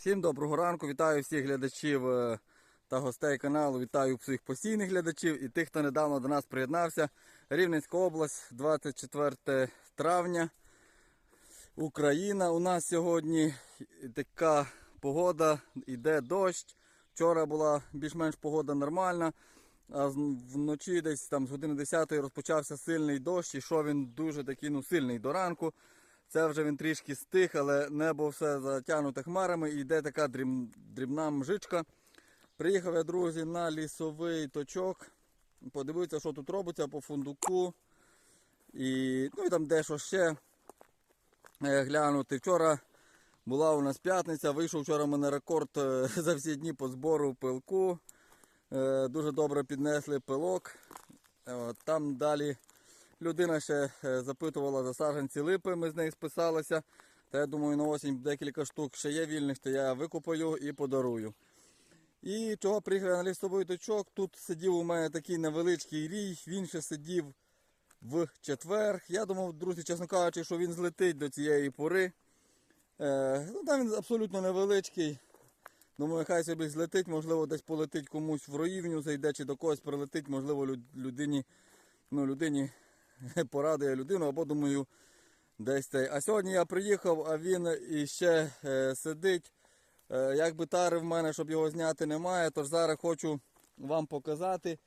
Всім доброго ранку, вітаю всіх глядачів е, та гостей каналу. Вітаю всіх постійних глядачів і тих, хто недавно до нас приєднався. Рівненська область, 24 травня. Україна. У нас сьогодні така погода, йде дощ. Вчора була більш-менш погода нормальна. А вночі десь там з години 10 розпочався сильний дощ, і йшов він дуже такий ну, сильний до ранку. Це вже він трішки стих, але небо все затягнуте хмарами і йде така дріб- дрібна мжичка. Приїхав я, друзі, на лісовий точок. Подивитися, що тут робиться по фундуку. І, ну, і там дещо ще е, глянути. Вчора була у нас п'ятниця, вийшов вчора в мене рекорд е, за всі дні по збору пилку. Е, Дуже добре піднесли пилок. Там далі людина ще е, запитувала за саджанці липи, ми з нею списалися. Та я думаю, на осінь декілька штук ще є вільних, то я викупаю і подарую. І чого приїхав на лісовий точок, тут сидів у мене такий невеличкий рій, він ще сидів в четвер. Я думав, друзі, чесно кажучи, що він злетить до цієї пори. Е, ну, там він абсолютно невеличкий. Думаю, хай собі злетить, можливо, десь полетить комусь в роївню, зайде чи до когось прилетить, можливо, людині, ну, людині порадує людину, або думаю, десь цей. А сьогодні я приїхав, а він іще е, сидить. Е, якби тари в мене, щоб його зняти, немає, тож зараз хочу вам показати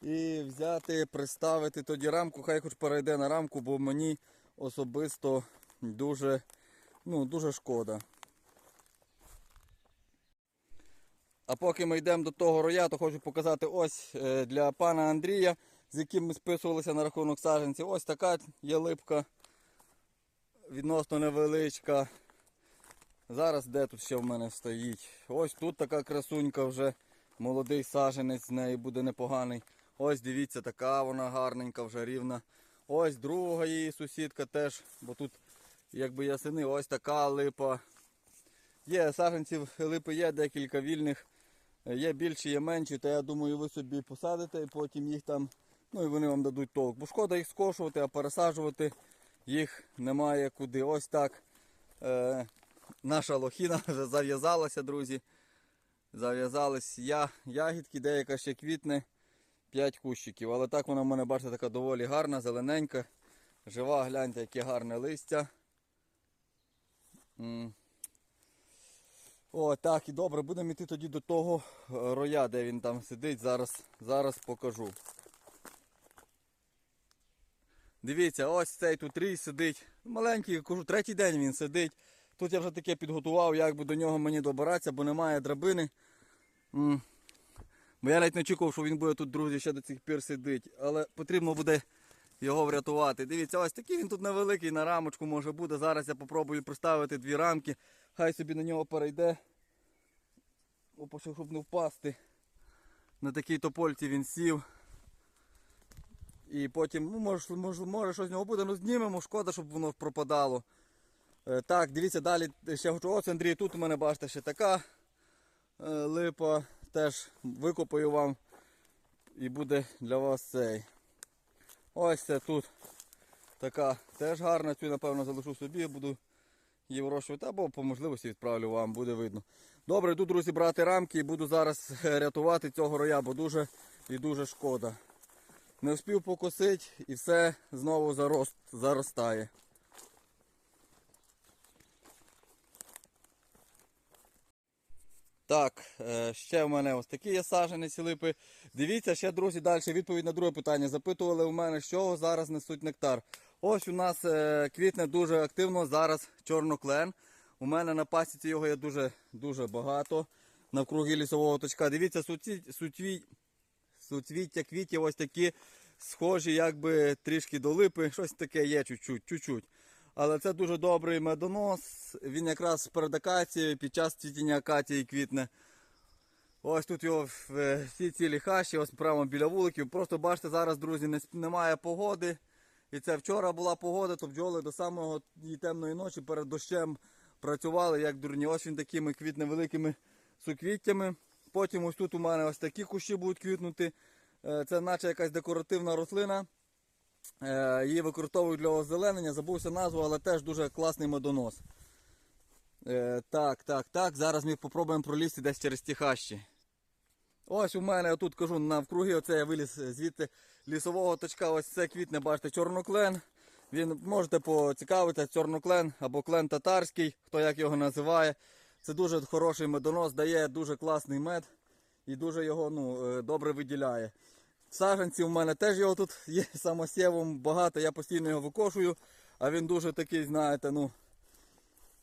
і взяти, приставити тоді рамку. Хай хоч перейде на рамку, бо мені особисто дуже, ну, дуже шкода. А поки ми йдемо до того роя, то хочу показати ось е, для пана Андрія, з яким ми списувалися на рахунок саджанців. Ось така є липка відносно невеличка. Зараз де тут ще в мене стоїть? Ось тут така красунька вже, молодий саджанець з неї буде непоганий. Ось дивіться, така вона гарненька, вже рівна. Ось друга її сусідка теж, бо тут якби ясени, ось така липа. Є саджанців липи є, декілька вільних. Є більші, є менші, то я думаю, ви собі посадите і потім їх там, ну і вони вам дадуть толк. Бо шкода їх скошувати, а пересаджувати їх немає куди. Ось так. Е, наша лохіна вже зав'язалася, друзі. Зав'язались я, ягідки, деяка ще квітне, 5 кущиків. Але так вона в мене, бачите, така доволі гарна, зелененька. Жива, гляньте, яке гарне листя. М. О, так, і добре, будемо йти тоді до того роя, де він там сидить. Зараз, зараз покажу. Дивіться, ось цей тут рій сидить. Маленький, кажу, третій день він сидить. Тут я вже таке підготував, як би до нього мені добиратися, бо немає драбини. Бо я навіть не очікував, що він буде тут, друзі, ще до цих пір сидить. Але потрібно буде його врятувати. Дивіться, ось такий він тут невеликий на рамочку може бути. Зараз я попробую приставити дві рамки. Хай собі на нього перейде. Опа, щоб не впасти. На такій топольці він сів. І потім, ну, може, може, може щось з нього буде, ну знімемо, шкода, щоб воно пропадало. Е, так, дивіться, далі ще хочу. Ось Андрій, тут у мене бачите ще така е, липа. Теж викопаю вам і буде для вас цей. Ось це тут така теж гарна. Цю, напевно, залишу собі, буду її вирощувати, або по можливості відправлю вам, буде видно. Добре, йду, друзі, брати рамки і буду зараз е, рятувати цього роя, бо дуже і дуже шкода. Не встиг покосити і все знову зарост, заростає. Так, е, ще в мене ось такі є саженець липи. Дивіться, ще, друзі, далі відповідь на друге питання. Запитували у мене, з чого зараз несуть нектар. Ось у нас е, квітне дуже активно зараз чорноклен. У мене на пасіці його є дуже, дуже багато навкруги лісового точка. Дивіться, суці, сутві, суцвіття квітів ось такі схожі, якби трішки до липи. Щось таке є чуть-чуть. чуть-чуть. Але це дуже добрий медонос. Він якраз перед акацією під час цвітіння акації квітне. Ось тут його е, всі цілі хащі, ось прямо біля вуликів. Просто бачите, зараз, друзі, немає погоди. І це вчора була погода, то бджоли до самого темної ночі перед дощем працювали, як дурні. Ось він такими квітне великими суквіттями. Потім ось тут у мене ось такі кущі будуть квітнути. Е, Це наче якась декоративна рослина. Е, Її використовують для озеленення, забувся назву, але теж дуже класний медонос. Е, так, так, так. Зараз ми спробуємо пролізти десь через ті хащі. Ось у мене я тут кажу навкруги, оце я виліз звідти лісового точка. Ось це квітне, бачите, чорноклен. Він можете поцікавитися, чорноклен або клен татарський, хто як його називає. Це дуже хороший медонос, дає дуже класний мед і дуже його ну, е, добре виділяє. Саджанці у мене теж його тут є самосєвом багато, я постійно його викошую, а він дуже такий, знаєте, ну,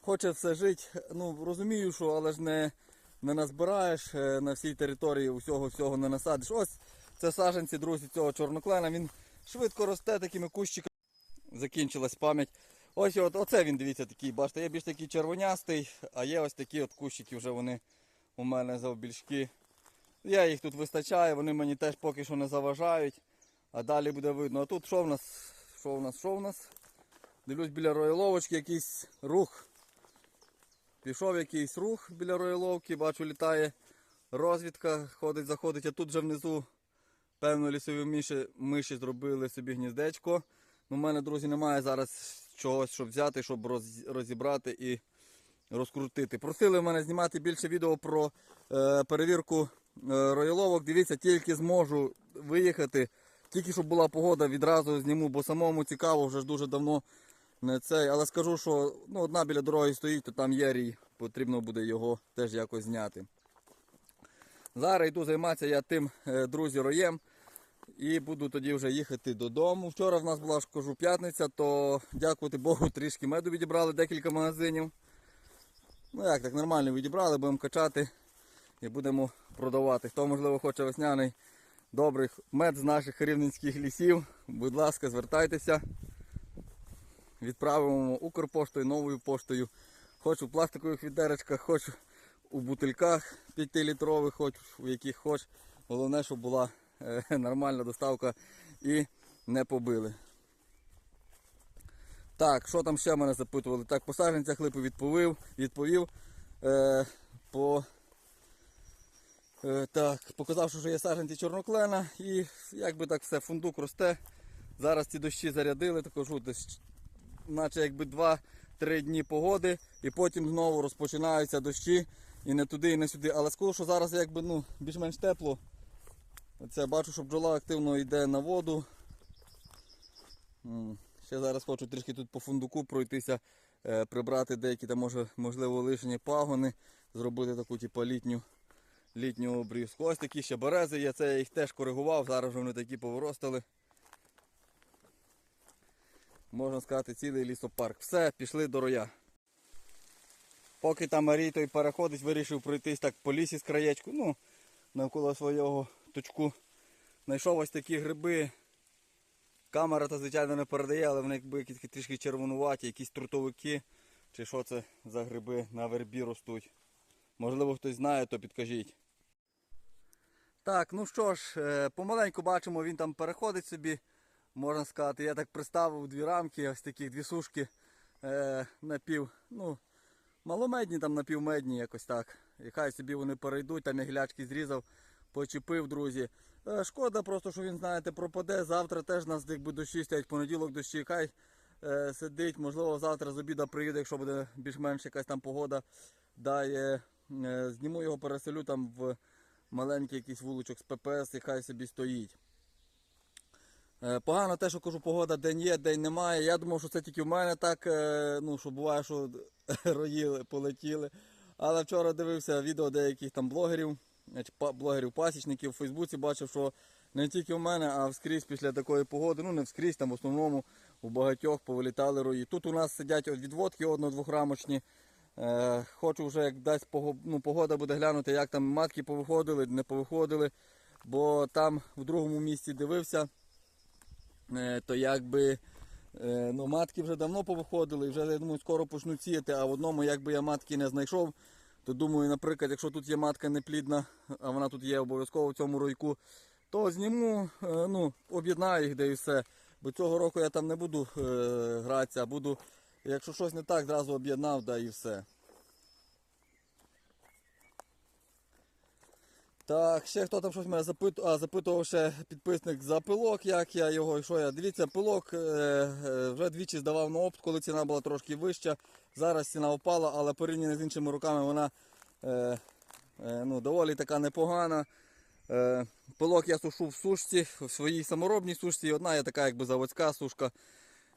хоче все жити. Ну, розумію, що але ж не, не назбираєш е, на всій території усього всього не насадиш. Ось це саджанці, друзі, цього чорноклена. Він швидко росте такими кущиками. Закінчилась пам'ять. Ось от, оце він, дивіться, такий, бачите, є більш такий червонястий, а є ось такі от кущики вже вони у мене завбільшки. Я їх тут вистачаю, вони мені теж поки що не заважають. А далі буде видно. А тут що в нас? Що в нас? Що в нас? Дивлюсь біля роєловочки якийсь рух. Пішов якийсь рух біля роєловки, бачу, літає розвідка, ходить, заходить, а тут вже внизу, певно, лісові миші, миші зробили собі гніздечко. У мене, друзі, немає зараз чогось, щоб взяти, щоб роз- розібрати і розкрутити. Просили мене знімати більше відео про е, перевірку е, роєловок. Дивіться, тільки зможу виїхати. Тільки щоб була погода, відразу зніму, бо самому цікаво, вже ж дуже давно не цей. Але скажу, що ну, одна біля дороги стоїть, то там є рій, потрібно буде його теж якось зняти. Зараз йду займатися я тим, е, друзі, роєм. І буду тоді вже їхати додому. Вчора в нас була кажу п'ятниця, то дякувати Богу, трішки меду відібрали декілька магазинів. Ну як так, нормально відібрали, будемо качати і будемо продавати. Хто, можливо, хоче весняний добрий мед з наших рівненських лісів, будь ласка, звертайтеся. Відправимо Укрпоштою, новою поштою. Хочу в пластикових відеречках, хочу у бутильках 5-літрових, хочу у яких хоч. Головне, щоб була нормальна доставка і не побили. Так, що там ще мене запитували? Так, по саджанцях липи відповів, відповів. Е, по, е, так, показав, що є саджанці чорноклена і якби так все, фундук росте. Зараз ці дощі зарядили, також десь, наче якби 2-3 дні погоди, і потім знову розпочинаються дощі і не туди, і не сюди. Але скажу, що зараз якби ну, більш-менш тепло. Оце бачу, що бджола активно йде на воду. Ще зараз хочу трішки тут по фундуку пройтися, е, прибрати деякі там може, можливо лишні пагони, зробити таку типу, літню, літню обрізку. Ось такі ще берези є, це я їх теж коригував, зараз вже вони такі поворостали. Можна сказати, цілий лісопарк. Все, пішли до роя. Поки там Марій той переходить, вирішив пройтись так по лісі з краєчку, ну, навколо свого точку. Знайшов ось такі гриби. Камера то звичайно не передає, але вони якби трішки червонуваті, якісь трутовики. Чи що це за гриби на вербі ростуть. Можливо, хтось знає, то підкажіть. Так, ну що ж, е, помаленьку бачимо, він там переходить собі, можна сказати. Я так приставив дві рамки, ось такі дві сушки е, напів, ну, маломедні, там напівмедні якось так. І хай собі вони перейдуть, там я глячки зрізав, почепив, друзі. Е, Шкода просто, що він, знаєте, пропаде. Завтра теж нас дощі стоять, понеділок дощі. Хай е, сидить, можливо, завтра з обіда приїде, якщо буде більш-менш якась там погода. Дає, е, зніму його, переселю там в маленький якийсь вуличок з ППС і хай собі стоїть. Погано те, що кажу, погода день є, день немає. Я думав, що це тільки в мене так, ну, що буває, що роїли, полетіли. Але вчора дивився відео деяких там блогерів, блогерів-пасічників в Фейсбуці, бачив, що не тільки в мене, а вскрізь після такої погоди, ну не вскрізь, там в основному у багатьох повилітали рої. Тут у нас сидять відводки одно-двохрамочні. Е, хочу вже як дасть ну, погода буде глянути, як там матки повиходили, не повиходили. Бо там в другому місці дивився, е, то якби е, ну, матки вже давно повиходили, вже я думаю, скоро почнуть сіяти, а в одному якби я матки не знайшов, то думаю, наприклад, якщо тут є матка неплідна, а вона тут є обов'язково в цьому ройку, то зніму, е, ну, об'єднаю їх де і все. Бо цього року я там не буду е, гратися, буду, якщо щось не так, зразу об'єднав, да і все. Так, ще хто там щось мене запитував, а, запитував ще підписник за пилок, як я його що я. Дивіться, пилок е, е, вже двічі здавав на опт, коли ціна була трошки вища. Зараз ціна впала, але порівняно з іншими роками вона е, е, ну, доволі така непогана. Е, пилок я сушу в сушці, в своїй саморобній сушці, одна є така якби заводська сушка.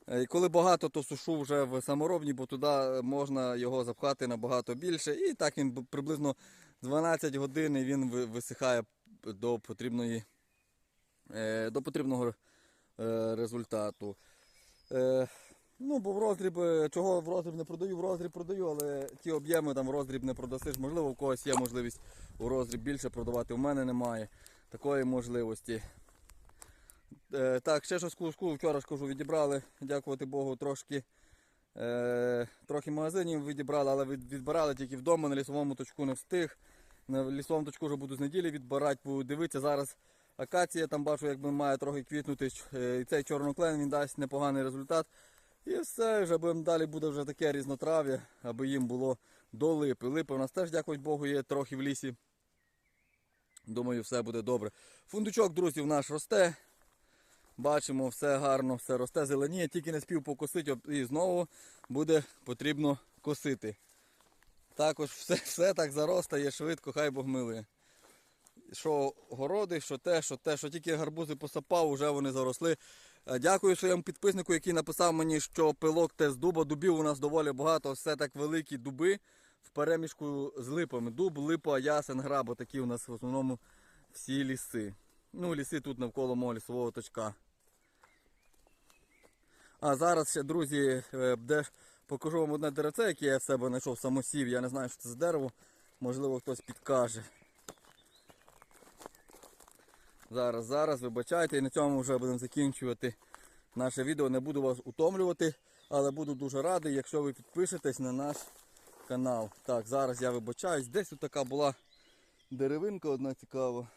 Е, І коли багато, то сушу вже в саморобній, бо туди можна його запхати набагато більше. І так він приблизно 12 годин і він висихає до потрібної е, до потрібного е, результату. Е, Ну, бо в роздріб, чого в роздріб не продаю, в роздріб продаю, але ті об'єми там в роздріб не продасиш. Можливо, у когось є можливість у роздріб більше продавати. У мене немає такої можливості. Так, ще щось куску вчора ж кажу, відібрали, дякувати Богу, трошки. Е, трохи магазинів відібрали, але відбирали тільки вдома, на лісовому точку не встиг. На лісовому точку вже буду з неділі відбирати, буду дивитися. Зараз акація там бачу, якби має трохи квітнути. е, І цей чорноклен він дасть непоганий результат. І все, вже будемо далі буде вже таке різнотрав'я, аби їм було до липи. Липи у нас теж, дякувати Богу, є трохи в лісі. Думаю, все буде добре. Фундучок, друзі, в наш росте. Бачимо, все гарно, все росте, зеленіє, тільки не спів покосити і знову буде потрібно косити. Також все, все так заростає швидко, хай Бог милує. Що городи, що те, що те, що тільки гарбузи посапав, вже вони заросли. Е, Дякую своєму підписнику, який написав мені, що пилок те з дуба. Дубів у нас доволі багато, все так великі дуби в перемішку з липами. Дуб, липа, ясен, граб, такі у нас в основному всі ліси. Ну, ліси тут навколо мого лісового точка. А зараз ще, друзі, е, де покажу вам одне деревце, яке я в себе знайшов самосів. Я не знаю, що це за дерево. Можливо, хтось підкаже. Зараз, зараз, вибачайте, і на цьому вже будемо закінчувати наше відео. Не буду вас утомлювати, але буду дуже радий, якщо ви підпишетесь на наш канал. Так, зараз я вибачаюсь. Десь тут така була деревинка одна цікава.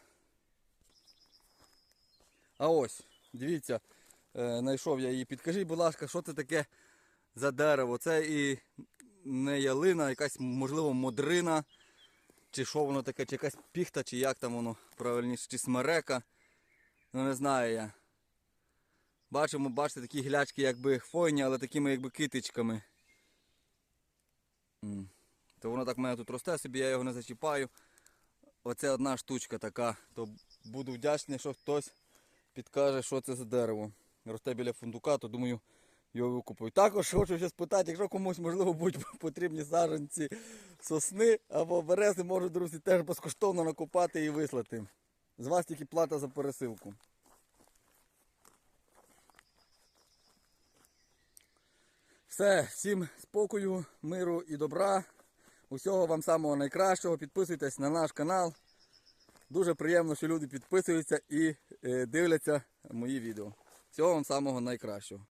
А ось, дивіться, знайшов я її. Підкажіть, будь ласка, що це таке за дерево? Це і не ялина, якась, можливо, модрина. Чи що воно таке, чи якась піхта, чи як там воно правильніше, чи смерека. Ну не знаю я. Бачимо, бачите, такі глячки якби хвойні, але такими якби китичками. То воно так в мене тут росте собі, я його не зачіпаю. Оце одна штучка така. То буду вдячний, що хтось підкаже, що це за дерево. Росте біля фундука, то думаю, його викупую. Також хочу ще спитати, якщо комусь можливо будуть потрібні саджанці сосни або берези, можу, друзі, теж безкоштовно накопати і вислати. З вас тільки плата за пересилку. Все, всім спокою, миру і добра. Усього вам самого найкращого. Підписуйтесь на наш канал. Дуже приємно, що люди підписуються і е, дивляться мої відео. Всього вам самого найкращого.